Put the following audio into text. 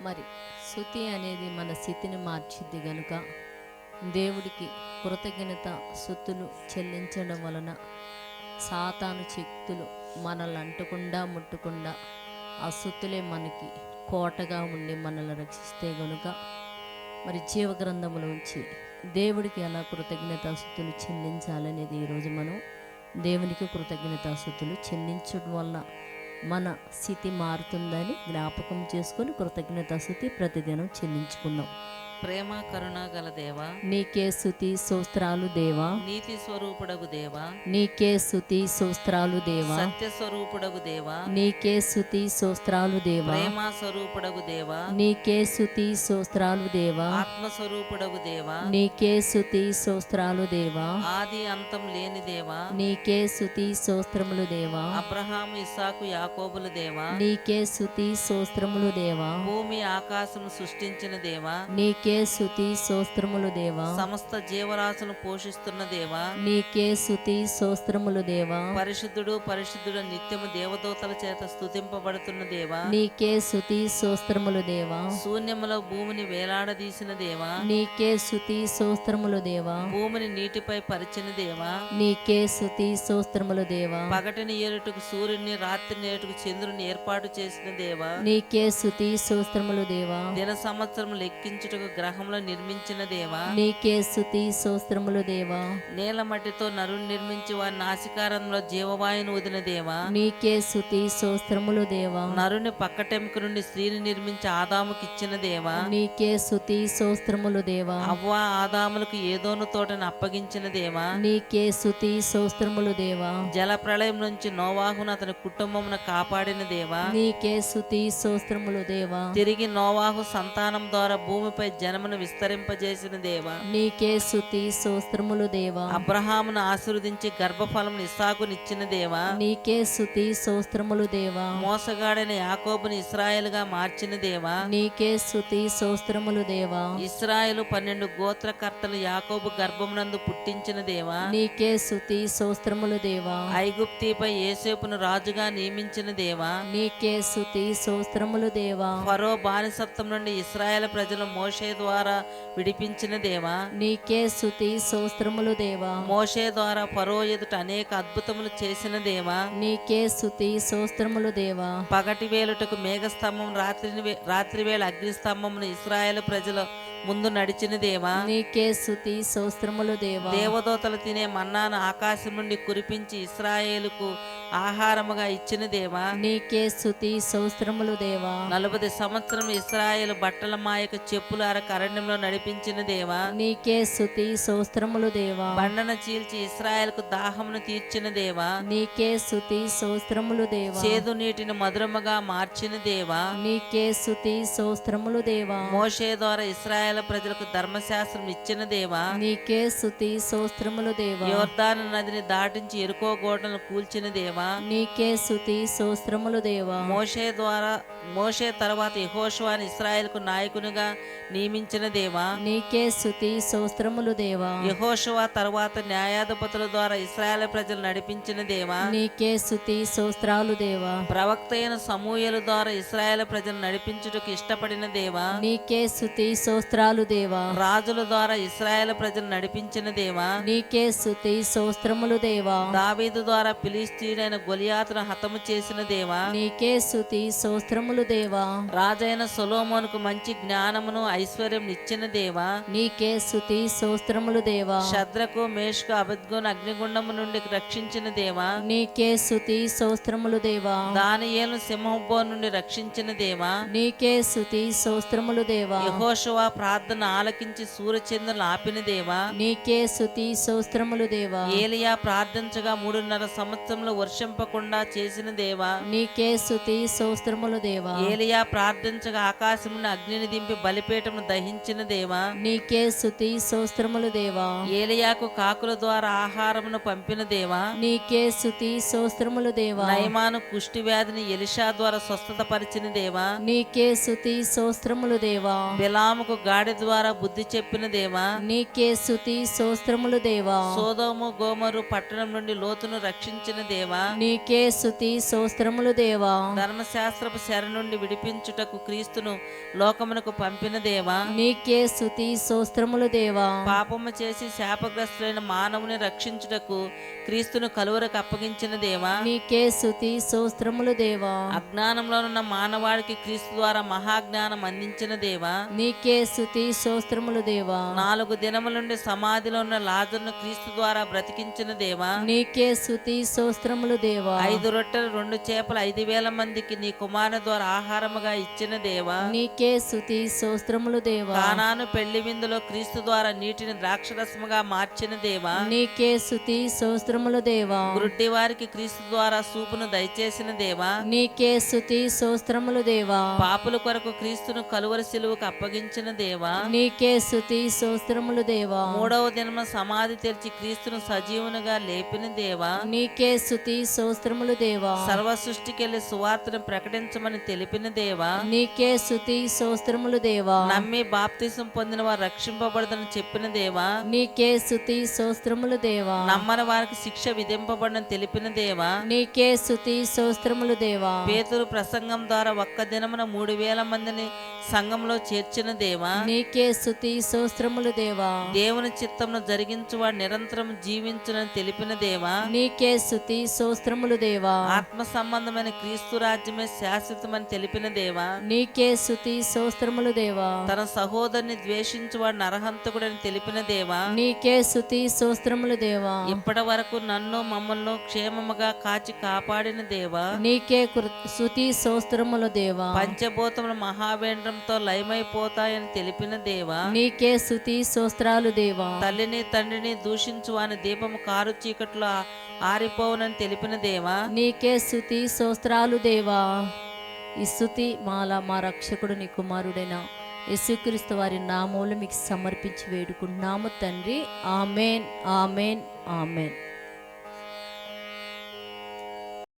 మరి శృతి అనేది మన స్థితిని మార్చిద్ది గనుక దేవుడికి కృతజ్ఞత శుతులు చెల్లించడం వలన సాతాను శక్తులు మనల్ని అంటకుండా ముట్టకుండా ఆ శుతులే మనకి కోటగా ఉండి మనల్ని రక్షిస్తే గనుక మరి జీవ గ్రంథములోంచి దేవుడికి ఎలా కృతజ్ఞతాస్థుతులు చెల్లించాలనేది ఈరోజు మనం దేవునికి కృతజ్ఞతాస్థుతులు చెల్లించడం వల్ల మన స్థితి మారుతుందని జ్ఞాపకం చేసుకొని కృతజ్ఞతాస్థుతి ప్రతిదినం చెల్లించుకుందాం. ప్రేమ కరుణ గల దేవా. నీకే స్థుతి సూస్త్రాలు దేవా. నీతి స్వరూపుడగు దేవా. నీకే స్థుతి సూస్త్రాలు దేవా. సత్య స్వరూపుడగు దేవా. నీకే స్థుతి సూస్త్రాలు దేవా. ప్రేమ స్వరూపుడగు దేవా. నీకే స్థుతి సూస్త్రాలు దేవా. ఆత్మ స్వరూపుడగు దేవా. నీకే స్థుతి సూస్త్రాలు దేవా. ఆది అంతం లేని దేవా. నీకే స్థుతి సూస్త్రములు దేవా. అబ్రహాము ఇస్సాకు యాకోబుల దేవా. నీకే స్థుతి సూస్త్రములు దేవా. భూమి ఆకాశము సృష్టించిన దేవా. నీకే స్థుతి సూస్త్రములు దేవా. సమస్త జీవరాశులను పోషిస్తున్న దేవా. నీకే స్థుతి సూస్త్రములు దేవా. పరిశుద్ధుడు పరిశుద్ధుడు నిత్యము దేవదూతల చేత స్తుతింపబడుతున్న దేవా. నీకే స్థుతి సూస్త్రములు దేవా. శూన్యములో భూమిని వేలాడదీసిన దేవా. నీకే స్థుతి సూస్త్రములు దేవా. భూమిని నీటిపై పరిచిన దేవా. నీకే స్థుతి సూస్త్రములు దేవా. పగటిని ఏరుటకు సూర్యుని రాత్రిని ఏరుటకు చంద్రుని ఏర్పాటు చేసిన దేవా. నీకే స్థుతి సూస్త్రములు దేవా. దిన సంవత్సరం లెక్కించుటకు గ్రహంలో నిర్మించిన దేవా? నీకే స్థుతి సూస్త్రములు దేవా. నేల మట్టితో నరుని నిర్మించి వారి నాసికారంలో జీవవాయును వదిన దేవా? నీకే స్థుతి సూస్త్రములు దేవా. నరుని పక్కటెముక నుండి స్త్రీని నిర్మించి ఆదాముకి ఇచ్చిన దేవా? నీకే స్థుతి సూస్త్రములు దేవా. అవ్వ ఆదాములకు ఏదోను తోటను అప్పగించిన దేవా? నీకే స్థుతి సూస్త్రములు దేవా. జల ప్రళయం నుంచి నోవాహును అతని కుటుంబమును కాపాడిన దేవా? నీకే స్థుతి సూస్త్రములు దేవా. తిరిగి నోవాహు సంతానం ద్వారా భూమిపై జనమును విస్తరింపజేసిన దేవా. నీకే స్థుతి సూస్త్రములు దేవా. అబ్రహామును ఆశీర్వదించి గర్భఫలమును ఇస్సాకునిచ్చిన దేవా. నీకే స్థుతి సూస్త్రములు దేవా. మోసగాడైన యాకోబుని ఇస్రాయేలుగా మార్చిన దేవా. నీకే స్థుతి సూస్త్రములు దేవా. ఇస్రాయేలు పన్నెండు గోత్రకర్తలు యాకోబు గర్భమునందు పుట్టించిన దేవా. నీకే స్థుతి సూస్త్రములు దేవా. ఐగుప్తిపై ఏసేపును రాజుగా నియమించిన దేవా. నీకే స్థుతి సూస్త్రములు దేవా. ఫరో బానిసత్వం నుండి ఇస్రాయేల్ ప్రజలు మోషే ద్వారా విడిపించిన దేవా. నీకే స్థుతి సూస్త్రములు దేవా. మోషే ద్వారా ఫరో ఎదుట అనేక అద్భుతములు చేసిన దేవా. నీకే స్థుతి సూస్త్రములు దేవా. పగటి వేలుటకు మేఘస్తంభం రాత్రి రాత్రి వేళ అగ్నిస్తంభమును ఇస్రాయేల్ ప్రజల ముందు నడిచిన దేవా. నీకే స్థుతి సూస్త్రములు దేవా. దేవదూతలు తినే మన్నాను ఆకాశం నుండి కురిపించి ఇస్రాయేలుకు ఆహారముగా ఇచ్చిన దేవా. నీకే స్థుతి సూస్త్రములు దేవా. నలభై సంవత్సరం ఇస్రాయేల్ బట్టల మాయక చెప్పుల అరకు అరణ్యంలో నడిపించిన దేవా. నీకే స్థుతి సూస్త్రములు దేవా. బండను చీల్చి ఇస్రాయేల్కు దాహమును తీర్చిన దేవా. నీకే స్థుతి సూస్త్రములు దేవా. చేదు నీటిని మధురముగా మార్చిన దేవా. నీకే స్థుతి సూస్త్రములు దేవా. మోషే ద్వారా ఇస్రాయేల్ ప్రజలకు ధర్మశాస్త్రం ఇచ్చిన దేవా. నీకే స్థుతి సూస్త్రములు దేవా. యోర్దాను నదిని దాటించి ఎరుకో గోడను కూల్చిన దేవా. నీకే స్థుతి సూస్త్రములు దేవా. మోషే ద్వారా మోషే తర్వాత యెహోషువాని ఇస్రాయేల్కు నాయకునిగా నియమించిన దేవా. నీకే స్థుతి సూస్త్రములు దేవా. యెహోషువ తర్వాత న్యాయాధిపతుల ద్వారా ఇస్రాయేల్ ప్రజలు నడిపించిన దేవా. నీకే స్థుతి సూస్త్రాలు దేవా. ప్రవక్త అయిన సమూయేలు ద్వారా ఇస్రాయేల్ ప్రజలు నడిపించుటకు ఇష్టపడిన దేవా. నీకే స్థుతి సూస్త్రాలు దేవా. రాజుల ద్వారా ఇస్రాయేల్ ప్రజలు నడిపించిన దేవా. నీకే స్థుతి సూస్త్రములు దేవా. దావీదు ద్వారా ఫిలిస్తీయుడైన గొలియాతును హతము చేసిన దేవా నీకే స్థుతి సూస్త్రములు దేవా. రాజైన సొలోమోనుకు మంచి జ్ఞానమును ఐశ్వర్యం ఇచ్చిన దేవా నీకే స్థుతి సూస్త్రములు దేవా. శద్రకు మేషకు అబద్గోను అగ్నిగుండము నుండి రక్షించిన దేవా నీకే స్థుతి సూస్త్రములు దేవా. దానియేలు సింహబో నుండి రక్షించిన దేవా నీకే స్థుతి సూస్త్రములు దేవా. యెహోషువ ప్రార్థన ఆలకించి సూర్యచంద్రులు ఆపిన దేవా నీకే స్థుతి సూస్త్రములు దేవా. ఏలియా ప్రార్థించగా మూడున్నర సంవత్సరంలో వర్షింపకుండా చేసిన దేవా నీకే స్థుతి సూస్త్రములు దేవా. ఏలియా ప్రార్థించగా ఆకాశం నుండి అగ్నిని దింపి బలిపీఠమును దహించిన దేవా నీకే స్థుతి సూస్త్రములు దేవా. ఏలియాకు కాకుల ద్వారా ఆహారమును పంపిన దేవా నీకే స్థుతి సూస్త్రములు దేవా. నయమాను కుష్టి వ్యాధిని ఎలిషా ద్వారా స్వస్థత పరిచిన దేవా నీకే స్థుతి సూస్త్రములు దేవా. బిలాముకు గాడి ద్వారా బుద్ధి చెప్పిన దేవా నీకే స్థుతి సూస్త్రములు దేవా. సోదోము గోమరు పట్టణం నుండి లోతును రక్షించిన దేవా నీకే స్థుతి స్తోత్రములు దేవా. ధర్మశాస్త్రపు శర నుండి విడిపించుటకు క్రీస్తును లోకమునకు పంపిన దేవా. నీకే స్థుతి స్తోత్రములు దేవా. పాపము చేసి శాపగ్రస్తులైన మానవుని రక్షించుటకు క్రీస్తును కలువరకు అప్పగించిన దేవా. నీకే స్థుతి స్తోత్రములు దేవా. అజ్ఞానంలో ఉన్న మానవాడికి క్రీస్తు ద్వారా మహాజ్ఞానం అందించిన దేవా. నీకే స్థుతి స్తోత్రములు దేవా. నాలుగు దినముల నుండి సమాధిలో ఉన్న లాజర్ను క్రీస్తు ద్వారా బ్రతికించిన దేవా. నీకే స్థుతి స్తోత్రములు దేవా. ఐదు రొట్టెలు రెండు చేపలు ఐదు వేల మందికి నీ కుమారుని ద్వారా ఆహారముగా ఇచ్చిన దేవా. నీకే స్థుతి స్తోత్రములు దేవా. కానాను పెళ్ళి విందులో క్రీస్తు ద్వారా నీటిని ద్రాక్షరసముగా మార్చిన దేవా. నీకే స్థుతి స్తోత్రములు దేవా. గురుడ్డి వారికి క్రీస్తు ద్వారా సూపును దయచేసిన దేవా. నీకే స్థుతి స్తోత్రములు దేవా. పాపుల కొరకు క్రీస్తును కలువరి సిలువకు అప్పగించిన దేవా. నీకే స్థుతి స్తోత్రములు దేవా. మూడవ దినమ సమాధి తెరిచి క్రీస్తును సజీవునిగా లేపిన దేవా. నీకే స్థుతి స్తోత్రములు దేవా. సర్వ సృష్టికెళ్ళి సువార్తను ప్రకటించమని తెలిపిన దేవా. నీకే స్థుతి స్తోత్రములు దేవా. నమ్మి బాప్తిసం పొందిన వారు రక్షింపబడదని చెప్పిన దేవా. నీకే స్థుతి స్తోత్రములు దేవా. నమ్మని వారికి శిక్ష విధింపబడని తెలిపిన దేవా. నీకే స్థుతి స్తోత్రములు దేవా. పేతురు ప్రసంగం ద్వారా ఒక్క దినమున మూడు వేల మందిని సంఘంలో చేర్చిన దేవా. నీకే స్థుతి స్తోత్రములు దేవా. దేవుని చిత్తమును జరిగించువాడు నిరంతరం జీవించునని తెలిపిన దేవా. నీకే స్థుతి స్తోత్రములు దేవా. ఆత్మ సంబంధమైన క్రీస్తు రాజ్యమే శాశ్వతమని తెలిపిన దేవా. నీకే స్థుతి స్తోత్రములు దేవా. తన సహోదరుని ద్వేషించువాడు నరహంతకుడని తెలిపిన దేవా. నీకే స్థుతి స్తోత్రములు దేవా. ఇప్పటి వరకు నన్ను మమ్మల్ని క్షేమముగా కాచి కాపాడిన దేవా. నీకే స్తుతి స్తోత్రములు దేవా. పంచభూతములు మహావేంద్రంతో లయమైపోతాయని తెలిపిన దేవా. నీకే స్థుతి స్తోత్రాలు దేవా. తల్లిని తండ్రిని దూషించు వాని దీపము కారు చీకట్లో ఆరిపోవునని తెలిపిన దేవా. నీకే స్థుతి స్తోత్రాలు దేవా. ఈ స్థుతి మాల మా రక్షకుడు నీ కుమారుడైన యేసుక్రీస్తు వారి నామూలు మీకు సమర్పించి వేడుకుంటున్నాము తండ్రి. Amen amen amen.